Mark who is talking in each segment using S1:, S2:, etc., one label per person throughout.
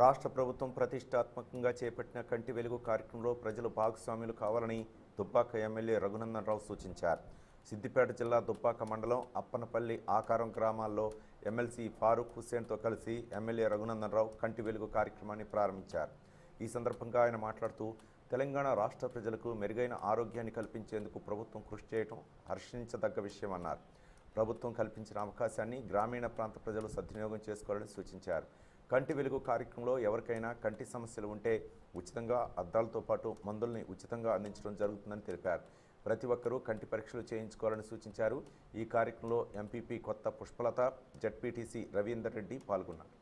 S1: రాష్ట్ర ప్రభుత్వం ప్రతిష్టాత్మకంగా చేపట్టిన కంటి వెలుగు కార్యక్రమంలో ప్రజలు భాగస్వాములు కావాలని దుబ్బాక ఎమ్మెల్యే రఘునందన్ రావు సూచించారు. సిద్దిపేట జిల్లా దుబ్బాక మండలం అప్పనపల్లి ఆకారం గ్రామాల్లో ఎమ్మెల్సీ ఫారూక్ హుస్సేన్తో కలిసి ఎమ్మెల్యే రఘునందన్ రావు కంటి వెలుగు కార్యక్రమాన్ని ప్రారంభించారు. ఈ సందర్భంగా ఆయన మాట్లాడుతూ తెలంగాణ రాష్ట్ర ప్రజలకు మెరుగైన ఆరోగ్యాన్ని కల్పించేందుకు ప్రభుత్వం కృషి చేయడం హర్షించదగ్గ విషయమన్నారు ప్రభుత్వం కల్పించిన అవకాశాన్ని గ్రామీణ ప్రాంత ప్రజలు సద్వినియోగం చేసుకోవాలని సూచించారు. కంటి వెలుగు కార్యక్రమంలో ఎవరికైనా కంటి సమస్యలు ఉంటే ఉచితంగా అద్దాలతో పాటు మందుల్ని ఉచితంగా అందించడం జరుగుతుందని తెలిపారు. ప్రతి ఒక్కరూ కంటి పరీక్షలు చేయించుకోవాలని సూచించారు. ఈ కార్యక్రమంలో ఎంపీపీ కొత్త పుష్పలత జడ్పీటీసీ రవీందర్ రెడ్డి పాల్గొన్నారు.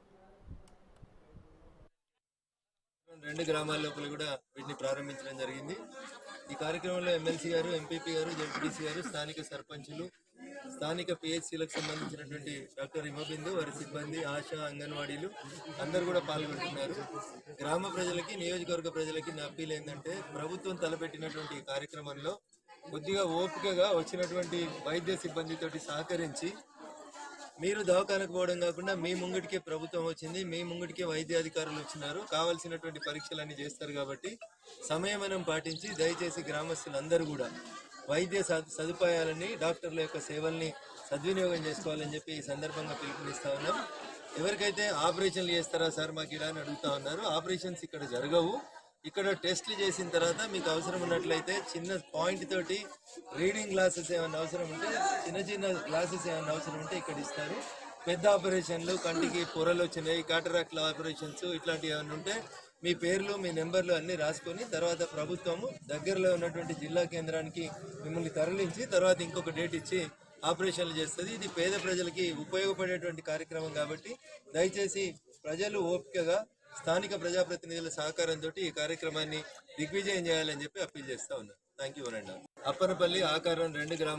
S2: రెండు గ్రామాల లోపల కూడా వీటిని ప్రారంభించడం జరిగింది. ఈ కార్యక్రమంలో ఎమ్మెల్సీ గారు ఎంపీపీ గారు జడ్పీటీసీ గారు స్థానిక సర్పంచులు స్థానిక పిహెచ్సిలకు సంబంధించినటువంటి డాక్టర్ హిమబిందు వారి సిబ్బంది ఆశా అంగన్వాడీలు అందరూ కూడా పాల్గొంటున్నారు. గ్రామ ప్రజలకి నియోజకవర్గ ప్రజలకి నా అప్పీల్ ఏంటంటే ప్రభుత్వం తలపెట్టినటువంటి కార్యక్రమంలో కొద్దిగా ఓపికగా వచ్చినటువంటి వైద్య సిబ్బందితోటి సహకరించి మీరు దవాఖానకు పోవడం కాకుండా మీ ముంగిటికే ప్రభుత్వం వచ్చింది మీ ముంగిటికే వైద్య అధికారులు వచ్చినారు. కావాల్సినటువంటి పరీక్షలన్నీ చేస్తారు కాబట్టి సంయమనం పాటించి దయచేసి గ్రామస్తులందరూ కూడా వైద్య సదుపాయాలని డాక్టర్ల యొక్క సేవల్ని సద్వినియోగం చేసుకోవాలని చెప్పి ఈ సందర్భంగా పిలుపునిస్తా ఉన్నాం. ఎవరికైతే ఆపరేషన్లు చేస్తారా సార్ మాకు ఇలా అని అడుగుతా ఉన్నారు. ఆపరేషన్స్ ఇక్కడ జరగవు. ఇక్కడ టెస్ట్లు చేసిన తర్వాత మీకు అవసరం ఉన్నట్లయితే చిన్న పాయింట్ తోటి రీడింగ్ గ్లాసెస్ ఏమైనా అవసరం ఉంటే చిన్న చిన్న గ్లాసెస్ ఏమైనా అవసరం ఉంటే ఇక్కడ ఇస్తారు. పెద్ద ఆపరేషన్లు కంటికి పొరలు వచ్చినాయి కాటరాక్ల ఆపరేషన్స్ ఇట్లాంటివి ఏమైనా ఉంటే మీ పేర్లు మీ నెంబర్లు అన్ని రాసుకొని తర్వాత ప్రభుత్వము దగ్గరలో ఉన్నటువంటి జిల్లా కేంద్రానికి మిమ్మల్ని తరలించి తర్వాత ఇంకొక డేట్ ఇచ్చి ఆపరేషన్లు చేస్తుంది. ఇది పేద ప్రజలకి ఉపయోగపడేటువంటి కార్యక్రమం కాబట్టి దయచేసి ప్రజలు ఓపికగా స్థానిక ప్రజాప్రతినిధుల సహకారంతో ఈ కార్యక్రమాన్ని దిగ్విజయం చేయాలని చెప్పి అప్పీల్ చేస్తా ఉన్నాను థ్యాంక్ యూ అనండి అప్పనపల్లి ఆకారం రెండు గ్రామాలు